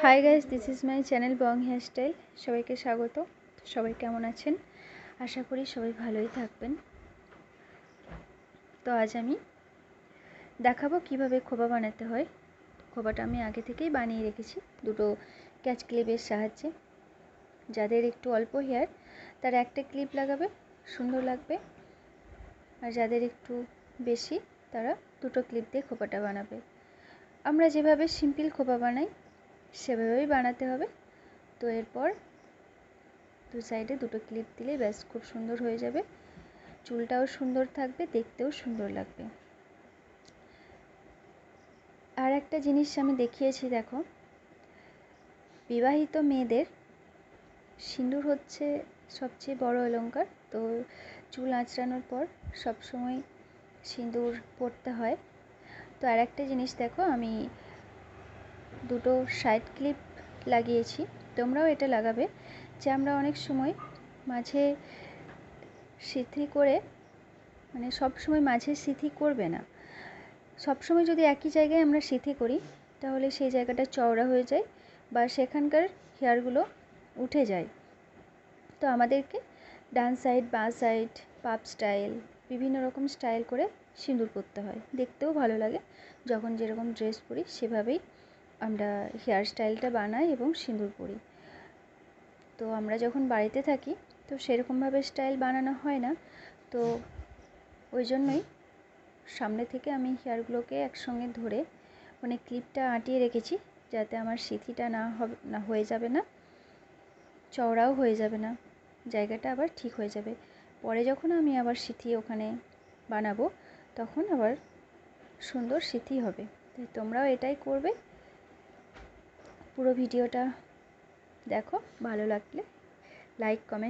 Hi guys this is my channel Bong hairstyle সবাইকে স্বাগত। সবাই কেমন আছেন? আশা করি সবাই ভালোই থাকবেন। তো আজ আমি দেখাবো কীভাবে খোপা বানাতে হয়। খোপাটা আমি আগে থেকেই বানিয়ে রেখেছি। দুটো ক্যাচ ক্লিপের সাহায্যে। যাদের একটু অল্প হেয়ার, তারা একটা ক্লিপ লাগাবে, সুন্দর লাগবে। আর যাদের একটু বেশি, তারা দুটো ক্লিপ দিয়ে খোপাটা বানাবে। আমরা যেভাবে সিম্পল খোপা বানাই সেভাবেই বানাতে হবে। তো এরপর দু সাইডে দুটো ক্লিপ দিলে ব্যাস খুব সুন্দর হয়ে যাবে। চুলটাও সুন্দর থাকবে, দেখতেও সুন্দর লাগবে। আর একটা জিনিস আমি দেখিয়েছি, দেখো। বিবাহিত মেয়েদের সিঁদুর হচ্ছে সবচেয়ে বড় অলঙ্কার তো চুল আঁচড়ানোর পর সবসময় সিঁদুর পরতে হয়। তো আর একটা জিনিস দেখো, আমি দুটো সাইড ক্লিপ লাগিয়েছি। তোমরাও এটা লাগাবে যে আমরা অনেক সময় মাঝে সিথি করে মানে সব সময় মাঝে সিথি করবে না। সব সময় যদি একই জায়গায় আমরা সিথি করি, তাহলে সেই জায়গাটা চওড়া হয়ে যায় বা সেখানকার হেয়ারগুলো উঠে যায়। তো আমাদেরকে ডান সাইড বাঁ সাইড পাপ স্টাইল বিভিন্ন রকম স্টাইল করে সিঁদুর পরতে হয়। দেখতেও ভালো লাগে। যখন যেরকম ড্রেস পরি, সেভাবেই আমরা হেয়ার স্টাইলটা বানাই এবং সিঁদুর পরি। তো আমরা যখন বাড়িতে থাকি, তো সেরকমভাবে স্টাইল বানানো হয় না। তো ওই জন্যই সামনে থেকে আমি হেয়ারগুলোকে একসঙ্গে ধরে মানে ক্লিপটা আঁটিয়ে রেখেছি, যাতে আমার সিথিটা না হবে, না হয়ে যাবে না, চওড়াও হয়ে যাবে না, জায়গাটা আবার ঠিক হয়ে যাবে। পরে যখন আমি আবার সিথি ওখানে বানাবো, তখন আবার সুন্দর সিথি হবে। তাই তোমরাও এটাই করবে। পুরো ভিডিওটা দেখো ভালো লাগলে লাইক কমেন্ট